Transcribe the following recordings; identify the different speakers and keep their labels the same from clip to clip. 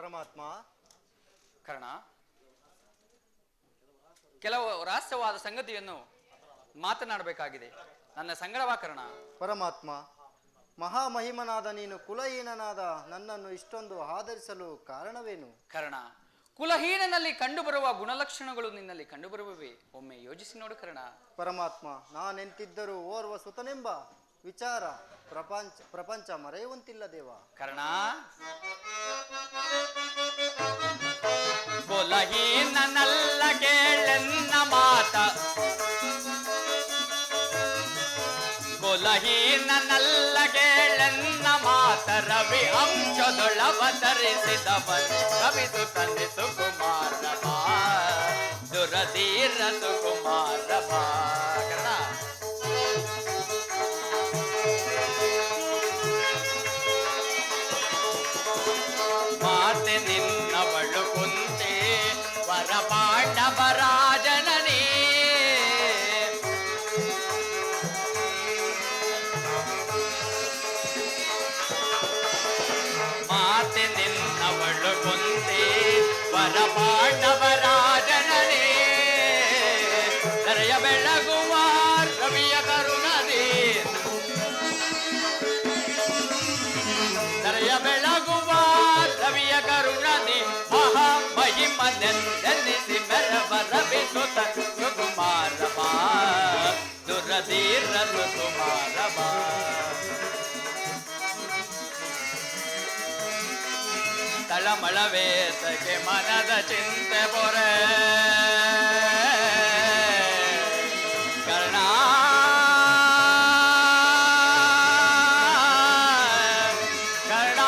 Speaker 1: ಪರಮಾತ್ಮ.
Speaker 2: ಕರ್ಣ. ಕೆಲವು ರಹಸ್ಯವಾದ ಸಂಗತಿಯನ್ನು ಮಾತನಾಡಬೇಕಾಗಿದೆ. ನನ್ನ ಸಂಗಡವಾ ಕರ್ಣ.
Speaker 1: ಪರಮಾತ್ಮ ಮಹಾಮಹಿಮನಾದ ನೀನು ಕುಲಹೀನನಾದ ನನ್ನನ್ನು ಇಷ್ಟೊಂದು ಆಧರಿಸಲು ಕಾರಣವೇನು?
Speaker 2: ಕರ್ಣ ಕುಲಹೀನನಲ್ಲಿ ಕಂಡುಬರುವ ಗುಣಲಕ್ಷಣಗಳು ನಿನ್ನಲ್ಲಿ ಕಂಡುಬರುವವೆ? ಒಮ್ಮೆ ಯೋಚಿಸಿ ನೋಡು ಕರ್ಣ.
Speaker 1: ಪರಮಾತ್ಮ ನಾನೆಂತಿದ್ದರೂ ಓರ್ವ ಸುತನೆಂಬ ವಿಚಾರ, ಪ್ರಪಂಚ ಪ್ರಪಂಚ ಮರೆಯುವಂತಿಲ್ಲ ದೇವ.
Speaker 2: ಕರ್ಣ? ಕುಲಹೀನನಲ್ಲ ಕೇಳೆನ್ನ ಮಾತ. ಕುಲಹೀನನಲ್ಲ ಕೇಳೆನ್ನ ಮಾತ. ರವಿ ಅಂಶದೊಳವತರಿಸಿದವನು ಕವಿದು ತಂದೆ ಸುಕುಮಾರ. ಬಾ ದುರಧೀರ ಸುಕುಮಾರ. ವರ ಪಾಂಡವರಾಜನನೇ ದರೆಯ ಬೆಳಗುವ ರವಿಯ ಕರುಣದೇ ದರೆಯ ಬೆಳಗುವ ರವಿಯ ಕರುಣನೆ ಮಹಾ ಮಹಿಮನೆಂದೆನ್ನಿಸಿ ಮೆರವರ ಬಿಸುತ ಸುಕುಮಾರ ಬಾ ತಳಮಳವೇಸಗೆ ಮನದ ಚಿಂತೆ ಪೊರೆ ಕರ್ಣ ಕರ್ಣ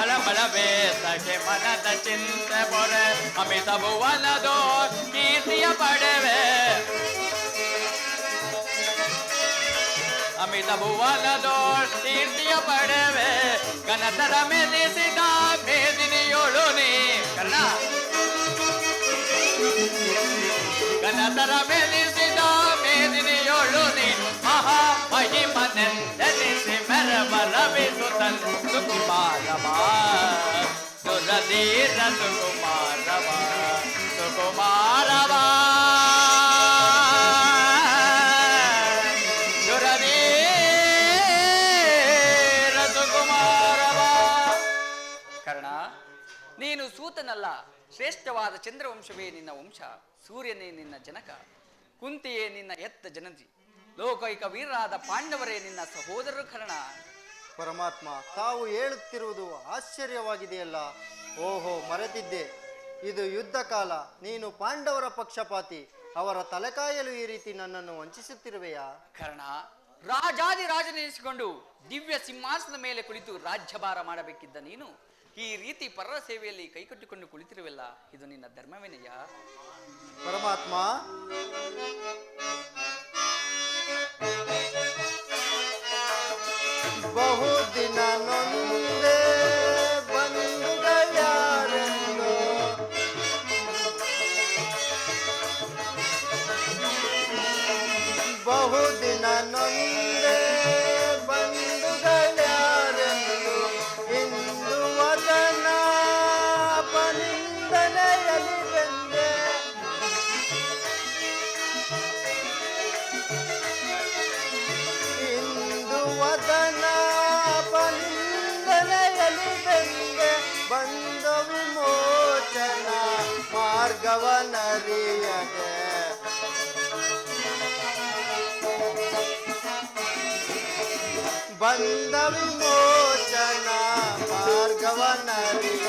Speaker 2: ತಳಮಳವೇಸಗೆ ಮನದ ಚಿಂತೆ ಪೊರೆ ಅಮಿತ ಭುವನದೋ ಕೀರ್ತಿಯ ಪಡೆವೆ ಅಮಿತ ಭುವನದೋಳ್ ಕೀರ್ತಿಯ ಪಡೆವೆ ಕನತರ ಮೆಲಿಸಿದ ಮೇದಿನಿಯೋಳು ನೀ ಕರ್ಣ ಕನತರ ಮೆಲಿಸಿದ ಮೇದಿನಿಯೋಳು ನೀ ಮಹಾ ಮಹಿಮನೆಂದೆನಿಸಿ ಮೆರವರ ಬಿಸುತನ್ ಸುಕುಮಾರವ ಸುರಧೀರ ಸುಕುಮಾರವ ಶ್ರೇಷ್ಠವಾದ ಚಂದ್ರವಂಶವೇ ನಿನ್ನ ವಂಶ ಸೂರ್ಯನೇ ನಿನ್ನ ಜನಕ ಕುಂತಿಯೇ ನಿನ್ನ ಎತ್ತ ಜನಜಿ ಲೋಕೈಕ ವೀರರಾದ ಪಾಂಡವರೇ ನಿನ್ನ ಸಹೋದರರು ಕರ್ಣ
Speaker 1: ಪರಮಾತ್ಮ ತಾವು ಹೇಳುತ್ತಿರುವುದು ಆಶ್ಚರ್ಯವಾಗಿದೆಯಲ್ಲ? ಓಹೋ ಮರೆತಿದ್ದೆ. ಇದು ಯುದ್ಧ ಕಾಲ ನೀನು ಪಾಂಡವರ ಪಕ್ಷಪಾತಿ ಅವರ ತಲೆಕಾಯಲು ಈ ರೀತಿ ನನ್ನನ್ನು ವಂಚಿಸುತ್ತಿರುವೆಯಾ?
Speaker 2: ಕರ್ಣ ರಾಜಾದಿ ರಾಜನೆನಿಸಿಕೊಂಡು ದಿವ್ಯ ಸಿಂಹಾಸನದ ಮೇಲೆ ಕುಳಿತು ರಾಜ್ಯಭಾರ ಮಾಡಬೇಕಿದ್ದ ನೀನು ಈ ರೀತಿ ಪರರ ಸೇವೆಯಲ್ಲಿ ಕೈಕಟ್ಟಿಕೊಂಡು ಕುಳಿತಿರುವೆಲ್ಲ ಇದು ನಿನ್ನ ಧರ್ಮವೇನಯ್ಯ
Speaker 1: ಪರಮಾತ್ಮ ಬಹುದಿನ ಮಾರ್ಗವನರಿಯದೆ ಬಂದ ವಿಮೋಚನ ಮಾರ್ಗವನರಿಯ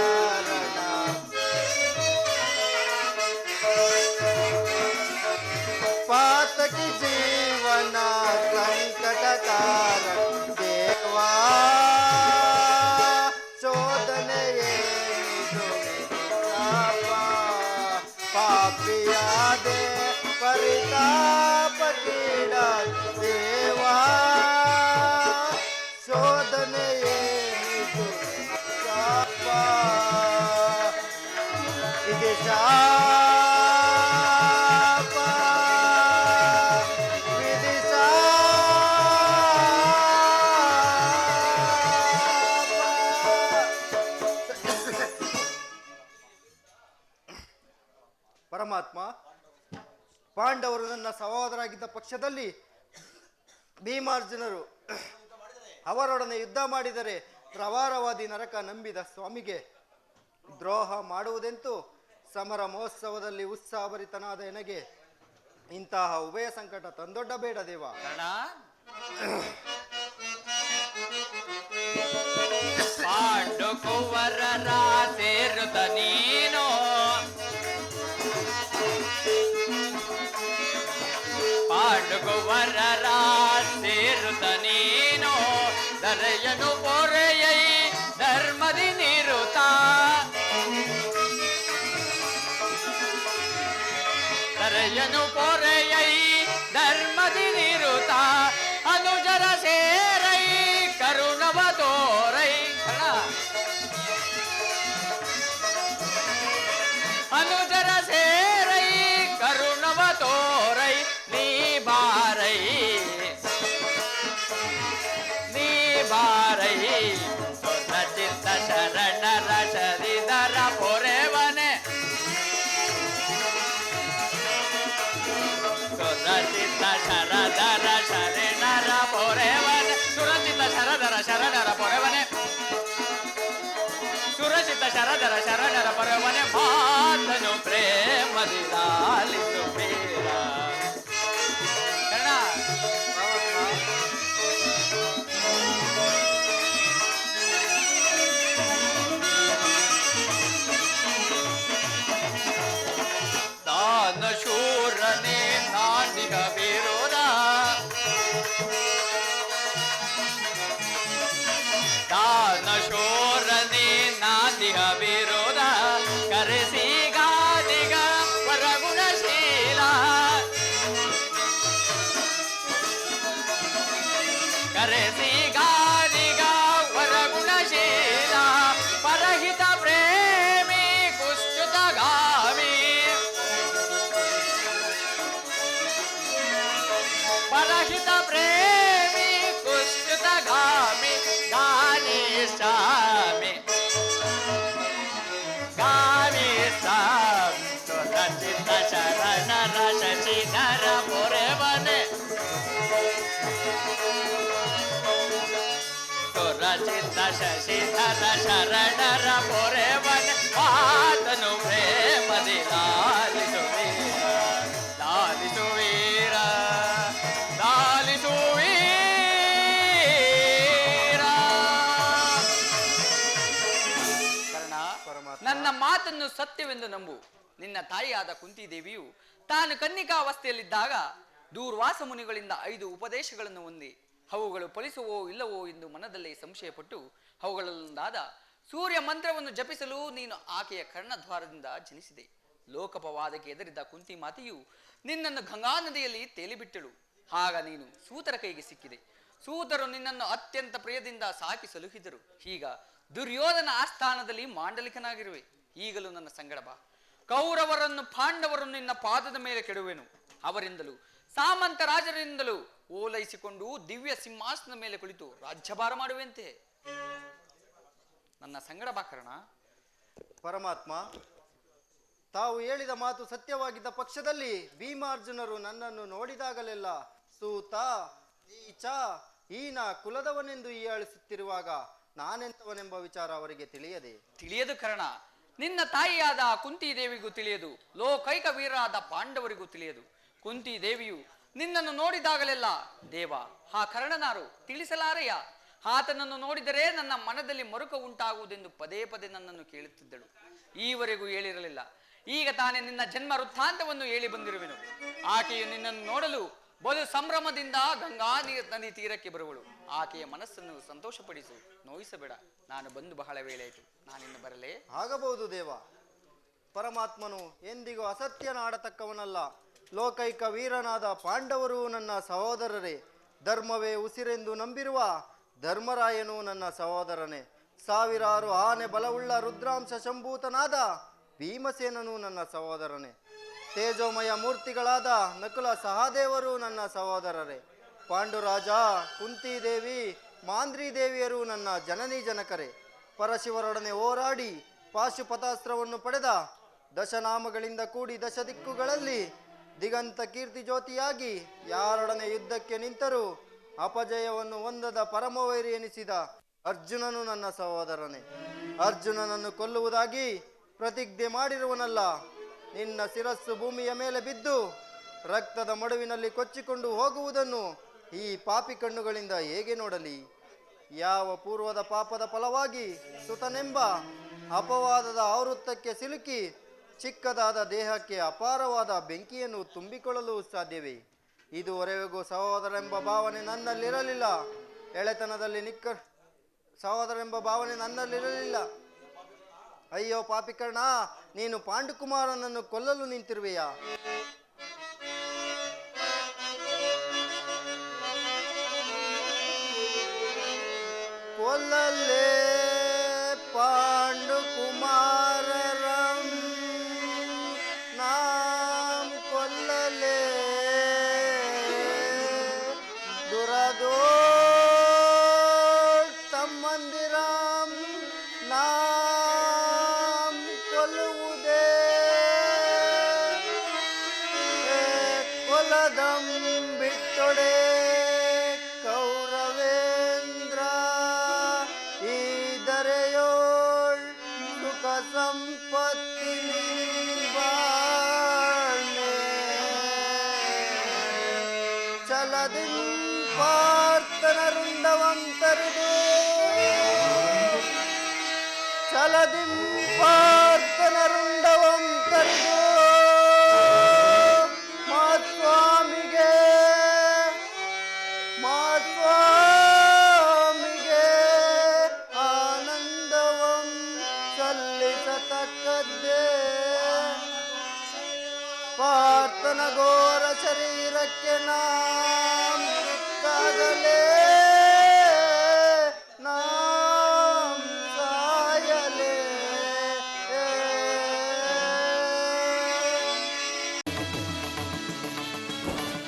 Speaker 1: ಸಂಕಟ ಕಾರಣ ಪಾತಕಿ ಪರಮಾತ್ಮ, ಪಾಂಡವರು ನನ್ನ ಸಹೋದರಾಗಿದ್ದ ಪಕ್ಷದಲ್ಲಿ ಭೀಮಾರ್ಜುನರು ಅವರೊಡನೆ ಯುದ್ಧ ಮಾಡಿದರೆ ಪ್ರವಾರವಾದಿ ನರಕ ನಂಬಿದ ಸ್ವಾಮಿಗೆ ದ್ರೋಹ ಮಾಡುವುದೆಂತೂ? ಸಮರ ಮಹೋತ್ಸವದಲ್ಲಿ ಉತ್ಸಾಹಭರಿತನಾದ ನನಗೆ ಇಂತಹ ಉಭಯ ಸಂಕಟ ತಂದೊಡ್ಡ ಬೇಡ ದೇವ.
Speaker 2: ಪಾಂಡು ಕುವರರ ಸೇರುತ್ತ ನೀನು. ಪಾಂಡುಕುವರರ ಸೇರುತ್ತ ನೀನು. ದರೆಯನು ಪೊರೆಯೈ ಚಿತ್ತ ಶರಣರ ಶರಿದರ ಪೊರೆವನೆ ಸುರಚಿತ ಶರದರ ಶರಣರ ಪೊರೆವನೆ ಸುರಚಿತ ಶರದರ ಶರಣರ ಪೊರೆವನೆ ಸುರಚಿತ ಶರದರ ಶರಣರ ಪೊರೆವನೆ ಮಾತನು ಪ್ರೇಮದಿ ಲಾಲಿಸು ಬೇಡ ಶಶಿಧರ ಶರಣರ ಪೊರೆವನ ಆತನು ಪ್ರೇಮದಿ ಲಾಲಿಸು ವೀರ ಲಾಲಿಸು ವೀರ ಲಾಲಿಸು ವೀರ ಕರ್ಣ. ನನ್ನ ಮಾತನ್ನು ಸತ್ಯವೆಂದು ನಂಬು ನಿನ್ನ ತಾಯಿಯಾದ ಕುಂತಿದೇವಿಯು ತಾನು ಕನ್ನಿಕಾವಸ್ಥೆಯಲ್ಲಿದ್ದಾಗ ದೂರ್ವಾಸ ಮುನಿಗಳಿಂದ ಐದು ಉಪದೇಶಗಳನ್ನು ಹೊಂದಿ ಅವುಗಳು ಫಲಿಸುವೋ ಇಲ್ಲವೋ ಎಂದು ಮನದಲ್ಲಿ ಸಂಶಯಪಟ್ಟು ಅವುಗಳಲ್ಲೊಂದಾದ ಸೂರ್ಯ ಮಂತ್ರವನ್ನು ಜಪಿಸಲು ನೀನು ಆಕೆಯ ಕರ್ಣದ್ವಾರದಿಂದ ಜನಿಸಿದೆ. ಲೋಕಪವಾದಕ್ಕೆ ಎದರಿದ್ದ ಕುಂತಿ ಮಾತೆಯು ನಿನ್ನನ್ನು ಗಂಗಾ ನದಿಯಲ್ಲಿ ತೇಲಿಬಿಟ್ಟಳು. ಆಗ ನೀನು ಸೂತರ ಕೈಗೆ ಸಿಕ್ಕಿದೆ. ಸೂತರು ನಿನ್ನನ್ನು ಅತ್ಯಂತ ಪ್ರಿಯದಿಂದ ಸಾಕಿ ಸಲುಹಿದರು. ಈಗ ದುರ್ಯೋಧನ ಆಸ್ಥಾನದಲ್ಲಿ ಮಾಂಡಲಿಕನಾಗಿರುವೆ. ಈಗಲೂ ನನ್ನ ಸಂಗಡ ಬಾ. ಕೌರವರನ್ನು ಪಾಂಡವರನ್ನು ನಿನ್ನ ಪಾದದ ಮೇಲೆ ಕೆಡುವೆನು. ಅವರಿಂದಲೂ ಸಾಮಂತ ರಾಜರಿಂದಲೂ ಓಲೈಸಿಕೊಂಡು ದಿವ್ಯ ಸಿಂಹಾಸನದ ಮೇಲೆ ಕುಳಿತು ರಾಜ್ಯಭಾರ ಮಾಡುವಂತೆ. ನನ್ನ ಸಂಗಡ ಬಾಕರಣ
Speaker 1: ಪರಮಾತ್ಮ ತಾವು ಹೇಳಿದ ಮಾತು ಸತ್ಯವಾಗಿದ್ದ ಪಕ್ಷದಲ್ಲಿ ಭೀಮಾರ್ಜುನರು ನನ್ನನ್ನು ನೋಡಿದಾಗಲೆಲ್ಲ ಸೂತ ನೀಚ ಹೀನ ಕುಲದವನೆಂದು ಹೀಯಾಳಿಸುತ್ತಿರುವಾಗ ನಾನೆಂತವನೆಂಬ ವಿಚಾರ ಅವರಿಗೆ ತಿಳಿಯದೆ?
Speaker 2: ತಿಳಿಯದು ಕರ್ಣ. ನಿನ್ನ ತಾಯಿಯಾದ ಕುಂತಿ ದೇವಿಗೂ ತಿಳಿಯದು. ಲೋಕೈಕ ವೀರರಾದ ಪಾಂಡವರಿಗೂ ತಿಳಿಯದು. ಕುಂತಿ ದೇವಿಯು ನಿನ್ನನ್ನು ನೋಡಿದಾಗಲೆಲ್ಲ, ದೇವ, ಆ ಕರ್ಣನಾರು ತಿಳಿಸಲಾರೆಯ? ಆತನನ್ನು ನೋಡಿದರೆ ನನ್ನ ಮನದಲ್ಲಿ ಮರುಕ ಉಂಟಾಗುವುದೆಂದು ಪದೇ ಪದೇ ನನ್ನನ್ನು ಕೇಳುತ್ತಿದ್ದಳು. ಈವರೆಗೂ ಹೇಳಿರಲಿಲ್ಲ. ಈಗ ತಾನೇ ನಿನ್ನ ಜನ್ಮ ವೃತ್ತಾಂತವನ್ನು ಹೇಳಿ ಬಂದಿರುವೆನು. ಆಕೆಯು ನಿನ್ನನ್ನು ನೋಡಲು ಬಲು ಸಂಭ್ರಮದಿಂದ ಗಂಗಾ ನದಿ ತೀರಕ್ಕೆ ಬರುವಳು. ಆಕೆಯ ಮನಸ್ಸನ್ನು ಸಂತೋಷಪಡಿಸು, ನೋಯಿಸಬೇಡ. ನಾನು ಬಂದು ಬಹಳ ವೇಳೆ ಆಯಿತು. ನಾನಿನ್ನು ಬರಲೇ?
Speaker 1: ಆಗಬಹುದು ದೇವ. ಪರಮಾತ್ಮನು ಎಂದಿಗೂ ಅಸತ್ಯನಾಡತಕ್ಕವನಲ್ಲ ಲೋಕೈಕ ವೀರನಾದ ಪಾಂಡವರು ನನ್ನ ಸಹೋದರರೇ, ಧರ್ಮವೇ ಉಸಿರೆಂದು ನಂಬಿರುವ ಧರ್ಮರಾಯನು ನನ್ನ ಸಹೋದರನೇ. ಸಾವಿರಾರು ಆನೆ ಬಲವುಳ್ಳ ರುದ್ರಾಂಶ ಶಂಭೂತನಾದ ಭೀಮಸೇನನು ನನ್ನ ಸಹೋದರನೇ. ತೇಜೋಮಯ ಮೂರ್ತಿಗಳಾದ ನಕುಲ ಸಹದೇವರು ನನ್ನ ಸಹೋದರರೇ. ಪಾಂಡುರಾಜ, ಕುಂತಿದೇವಿ ಮಾಂದ್ರಿ ದೇವಿಯರು ನನ್ನ ಜನನಿ ಜನಕರೇ. ಪರಶಿವರೊಡನೆ ಹೋರಾಡಿ ಪಾಶುಪತಾಸ್ತ್ರವನ್ನು ಪಡೆದ ದಶನಾಮಗಳಿಂದ ಕೂಡಿ ದಶ ದಿಕ್ಕುಗಳಲ್ಲಿ ದಿಗಂತ ಕೀರ್ತಿ ಜ್ಯೋತಿಯಾಗಿ ಯಾರೊಡನೆ ಯುದ್ಧಕ್ಕೆ ನಿಂತರೂ ಅಪಜಯವನ್ನು ಹೊಂದದ ಪರಮವೈರಿ ಎನಿಸಿದ ಅರ್ಜುನನು ನನ್ನ ಸಹೋದರನೇ. ಅರ್ಜುನನನ್ನು ಕೊಲ್ಲುವುದಾಗಿ ಪ್ರತಿಜ್ಞೆ ಮಾಡಿರುವನಲ್ಲ, ನಿನ್ನ ಶಿರಸ್ಸು ಭೂಮಿಯ ಮೇಲೆ ಬಿದ್ದು ರಕ್ತದ ಮಡುವಿನಲ್ಲಿ ಕೊಚ್ಚಿಕೊಂಡು ಹೋಗುವುದನ್ನು ಈ ಪಾಪಿ ಕಣ್ಣುಗಳಿಂದ ಹೇಗೆ ನೋಡಲಿ? ಯಾವ ಪೂರ್ವದ ಪಾಪದ ಫಲವಾಗಿ ಸುತನೆಂಬ ಅಪವಾದದ ಆವೃತ್ತಕ್ಕೆ ಸಿಲುಕಿ ಚಿಕ್ಕದಾದ ದೇಹಕ್ಕೆ ಅಪಾರವಾದ ಬೆಂಕಿಯನ್ನು ತುಂಬಿಕೊಳ್ಳಲು ಸಾಧ್ಯವೇ? ಇದುವರೆಗೂ ಸಹೋದರೆಂಬ ಭಾವನೆ ನನ್ನಲ್ಲಿರಲಿಲ್ಲ. ಎಳೆತನದಲ್ಲಿ ನಿಕ್ಕ ಸಹೋದರೆಂಬ ಭಾವನೆ ನನ್ನಲ್ಲಿರಲಿಲ್ಲ. ಅಯ್ಯೋ ಪಾಪಿಕರ್ಣ, ನೀನು ಪಾಂಡುಕುಮಾರನನ್ನು ಕೊಲ್ಲಲು ನಿಂತಿರುವೆಯಾ? ಕೊಲ್ಲಲೇ சம்பத்தினின்பாழ்மே சலதின் பார்த்தனருண்டவம் தருதே சலதின் பார்த்தனருண்டவம் தருதே